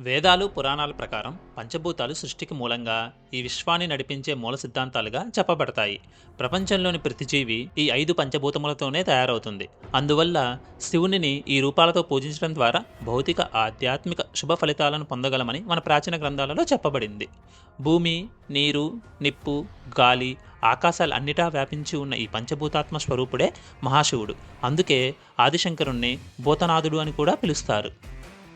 వేదాలు పురాణాల ప్రకారం పంచభూతాలు సృష్టికి మూలంగా ఈ విశ్వాన్ని నడిపించే మూల సిద్ధాంతాలుగా చెప్పబడతాయి. ప్రపంచంలోని ప్రతి జీవి ఈ ఐదు పంచభూతములతోనే తయారవుతుంది. అందువల్ల శివునిని ఈ రూపాలతో పూజించడం ద్వారా భౌతిక ఆధ్యాత్మిక శుభ ఫలితాలను పొందగలమని మన ప్రాచీన గ్రంథాలలో చెప్పబడింది. భూమి నీరు నిప్పు గాలి ఆకాశాలు అన్నిటా వ్యాపించి ఉన్న ఈ పంచభూతాత్మ స్వరూపుడే మహాశివుడు. అందుకే ఆదిశంకరుణ్ణి భూతనాథుడు అని కూడా పిలుస్తారు.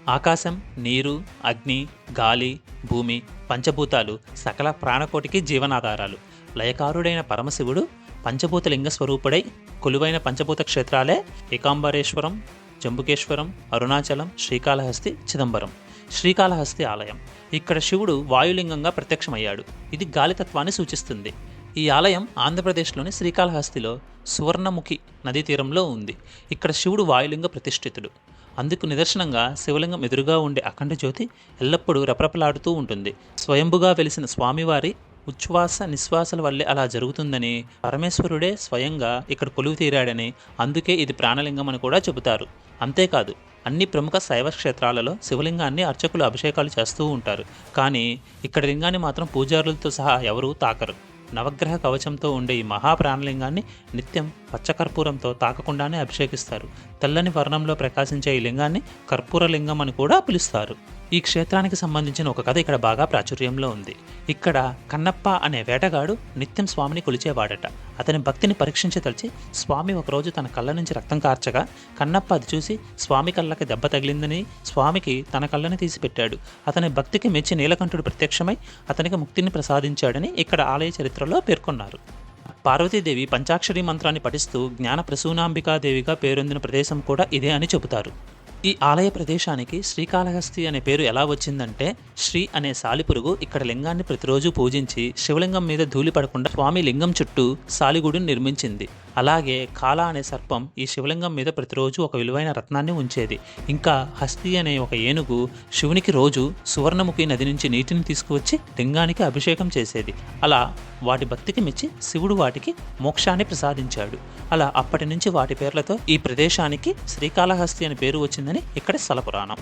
ఆకాశం నీరు అగ్ని గాలి భూమి పంచభూతాలు సకల ప్రాణకోటికి జీవనాధారాలు. లయకారుడైన పరమశివుడు పంచభూత లింగ స్వరూపుడై కొలువైన పంచభూత క్షేత్రాలే ఏకాంబరేశ్వరం జంబుకేశ్వరం అరుణాచలం శ్రీకాళహస్తి చిదంబరం. శ్రీకాళహస్తి ఆలయం. ఇక్కడ శివుడు వాయులింగంగా ప్రత్యక్షమయ్యాడు. ఇది గాలితత్వాన్ని సూచిస్తుంది. ఈ ఆలయం ఆంధ్రప్రదేశ్లోని శ్రీకాళహస్తిలో సువర్ణముఖి నదీ తీరంలో ఉంది. ఇక్కడ శివుడు వాయులింగ ప్రతిష్ఠితుడు. అందుకు నిదర్శనంగా శివలింగం ఎదురుగా ఉండే అఖండ జ్యోతి ఎల్లప్పుడూ రెపరెపలాడుతూ ఉంటుంది. స్వయంభుగా వెలిసిన స్వామివారి ఉచ్ఛ్వాస నిశ్వాసల వల్లే అలా జరుగుతుందని పరమేశ్వరుడే స్వయంగా ఇక్కడ కొలువు తీరాడని అందుకే ఇది ప్రాణలింగం అని కూడా చెబుతారు. అంతేకాదు అన్ని ప్రముఖ శైవ క్షేత్రాలలో శివలింగాన్ని అర్చకులు అభిషేకాలు చేస్తూ ఉంటారు. కానీ ఇక్కడ లింగాన్ని మాత్రం పూజారులతో సహా ఎవరూ తాకరు. నవగ్రహ కవచంతో ఉండే ఈ మహాప్రాణలింగాన్ని నిత్యం పచ్చకర్పూరంతో తాకకుండానే అభిషేకిస్తారు. తెల్లని వర్ణంలో ప్రకాశించే ఈ లింగాన్ని కర్పూర లింగం అని కూడా పిలుస్తారు. ఈ క్షేత్రానికి సంబంధించిన ఒక కథ ఇక్కడ బాగా ప్రాచుర్యంలో ఉంది. ఇక్కడ కన్నప్ప అనే వేటగాడు నిత్యం స్వామిని కొలిచేవాడట. అతని భక్తిని పరీక్షించదలిచి స్వామి ఒకరోజు తన కళ్ళ నుంచి రక్తం కార్చగా కన్నప్ప అది చూసి స్వామి కళ్ళకి దెబ్బ తగిలిందని స్వామికి తన కళ్ళని తీసి పెట్టాడు. అతని భక్తికి మెచ్చి నీలకంఠుడు ప్రత్యక్షమై అతనికి ముక్తిని ప్రసాదించాడని ఇక్కడ ఆలయ చరిత్రలో పేర్కొన్నారు. పార్వతీదేవి పంచాక్షరి మంత్రాన్ని పఠిస్తూ జ్ఞాన ప్రసూనాంబికాదేవిగా పేరొందిన ప్రదేశం కూడా ఇదే అని చెబుతారు. ఈ ఆలయ ప్రదేశానికి శ్రీకాళహస్తి అనే పేరు ఎలా వచ్చిందంటే శ్రీ అనే సాలిపురుగు ఇక్కడ లింగాన్ని ప్రతిరోజు పూజించి శివలింగం మీద ధూళి పడకుండా స్వామి లింగం చుట్టూ సాలిగుడిని నిర్మించింది. అలాగే కాల అనే సర్పం ఈ శివలింగం మీద ప్రతిరోజు ఒక విలువైన రత్నాన్ని ఉంచేది. ఇంకా హస్తి అనే ఒక ఏనుగు శివునికి రోజు సువర్ణముఖి నది నుంచి నీటిని తీసుకువచ్చి లింగానికి అభిషేకం చేసేది. అలా వాటి భక్తికి మెచ్చి శివుడు వాటికి మోక్షాన్ని ప్రసాదించాడు. అలా అప్పటి నుంచి వాటి పేర్లతో ఈ ప్రదేశానికి శ్రీకాళహస్తి అనే పేరు వచ్చిందని ఇక్కడ స్థలపురాణం